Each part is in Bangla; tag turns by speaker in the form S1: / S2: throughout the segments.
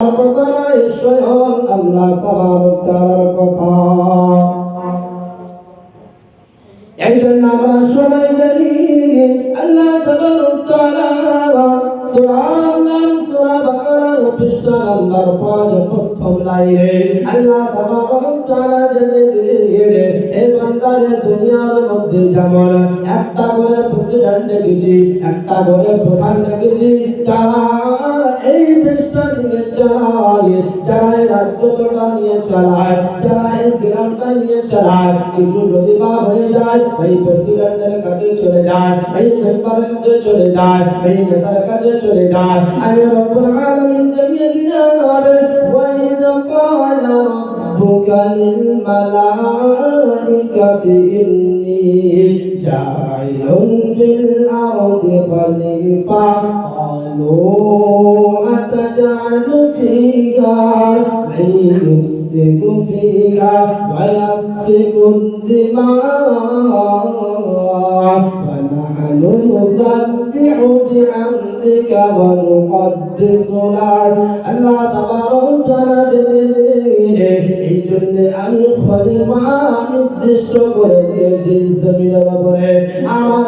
S1: কথা নয় স্বয়ং আল্লাহ তাআলার কথা। এই জন্য আমরা সবাই জানি, আল্লাহ তাবারক তাআলা সূরা আন-নাম সূরা বাকারার পৃষ্ঠা নাম্বার 5 প্রথম লাইনে আল্লাহ তাবারক জেনে দিয়ে এই বান্দারে দুনিয়ার মধ্যে যেমন একটা করে প্রেসিডেন্ট দেখেছি, একটা করে প্রধান দেখেছি নিয়ে চালায় যারা এই রাজ্যটা নিয়ে চালায় যারা এই গ্রামটা নিয়ে চালায় কিছু যদি বা হয়ে যায় ওই প্রেসিডেন্টের কাছে চলে যায় ওই মেম্বারের কাছে চলে যায় ওই নেতার কাছে চলে যায় আমি রব্বুল আলামিন জানিয়ে দিলাম ওয়াইদ قال ربك للملائكة إني جاعل في الأرض خليفة قالوا أتجعل فيها من يفسد فيها ويسفك الدماء ونحن نسبح بحمدك ونقدس لك الله تبارك وتعالى এই জন্য আমি খলিফা নির্দিষ্ট করে দিয়েছি জমিনের উপরে আমার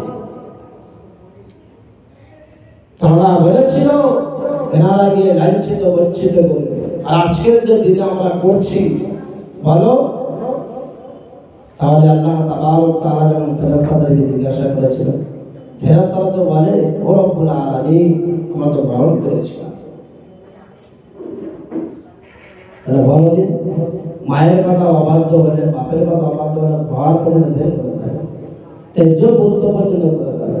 S1: তারা বলেছিল, এনারা গিয়ে লাঞ্ছিত, বঞ্চিত করবে। আর আজকের যে দিনে আমরা করছি, বলো, তাহলে আল্লাহ তাবারক তাআলা যখন ফেরেশতাদেরকে জিজ্ঞাসা করেছিল, ফেরেশতারা তো বলে, ও রব্বুল আলামিন, আমরা তো গ্রহণ করেছিলাম। তাহলে বলো যে, মায়ের কথা অবাধ্য হলে, বাপের কথা অবাধ্য হলে ঘর করলে বের করে দেয় তেজ বুঝতে পর্যন্ত করে দেয়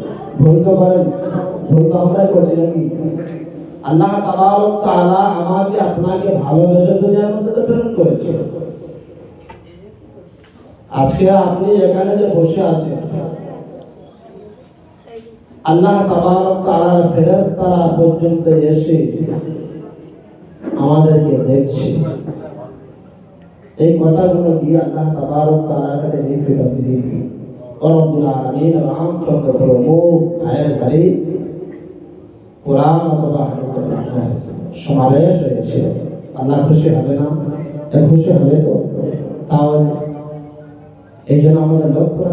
S1: আপনাকে ভালোবেসে দুনিয়ার আজকে আপনি এখানে যে বসে আছেন, আল্লাহ তাবারক তাআলার ফেরেশতারা পর্যন্ত এসে আমাদেরকে দেখছে। এই কথাগুলো দিয়ে আল্লাহ তাবারক তাআলার কাছে লিখে রাখি রব্বুল আলামিন রামচন্দ্র প্রমুখ ভাইয়ের ঘরে কোরআন অথবা হাদিস সমাবেশ হয়েছে আল্লাহ খুশি হবে না? এ খুশি হবে তো? তাহলে এই আমাদের লক্ষ্য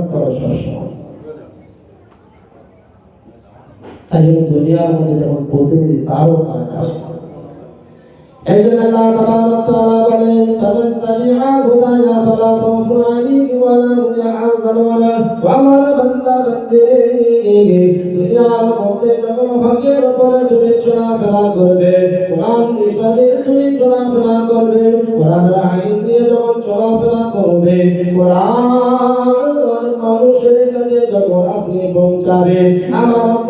S1: তাই দুনিয়ার মধ্যে যেমন প্রতিনিধি, তারও কাজ এই জন্য চলাফেরা করবে। কোরআন হিসাবে তুমি চলাফেরা করবে। কোরআনের আইন দিয়ে যখন চলাফেরা করবে কোরআন মানুষের কাছে যখন আপনি পৌঁছাবে আমার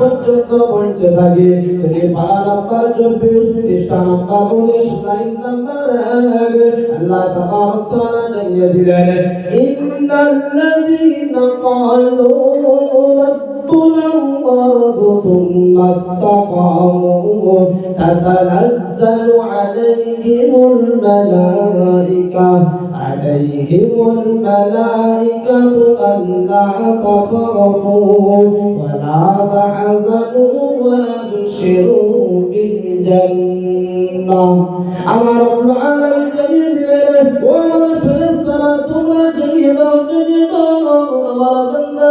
S1: পর্যন্ত পৌঁছে থাকে। সেটি পারা নাম্বার চব্বিশ পৃষ্ঠা নাম্বার উনিশ লাইন নাম্বার এক আল্লাহ তাবারক জানিয়ে দিলেন, ইন্নাল্লাযীনা ক্বালু ثم استقاموا. تتنزل عليهم الملائكة. عليهم الملائكة ألا تخافوا ولا تحزنوا وأبشروا بالجنة. أمر على جميل وفي الصلاة مجيدا جديدا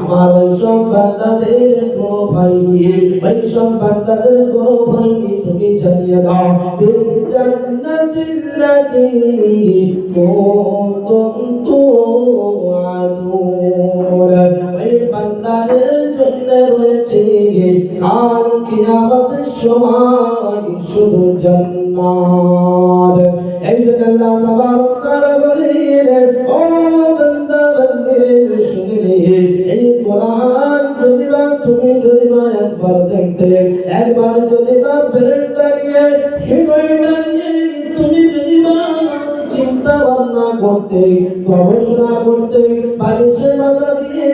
S1: আমার ওই সব বান্দাদের কোনো ভয় নেই ওই সব বান্দাদের কোনো ভয় নেই তুমি জানিয়ে দাও। রয়েছে কাল কিয়ামতের সময় শুধু এই জন্য একবার দেখতে, একবার যদি বা ব্রেন দাঁড়িয়ে হৃদয় দাঁড়িয়ে তুমি যদি বা চিন্তা ভাবনা করতে, গবেষণা করতে, বালিশের মাথা দিয়ে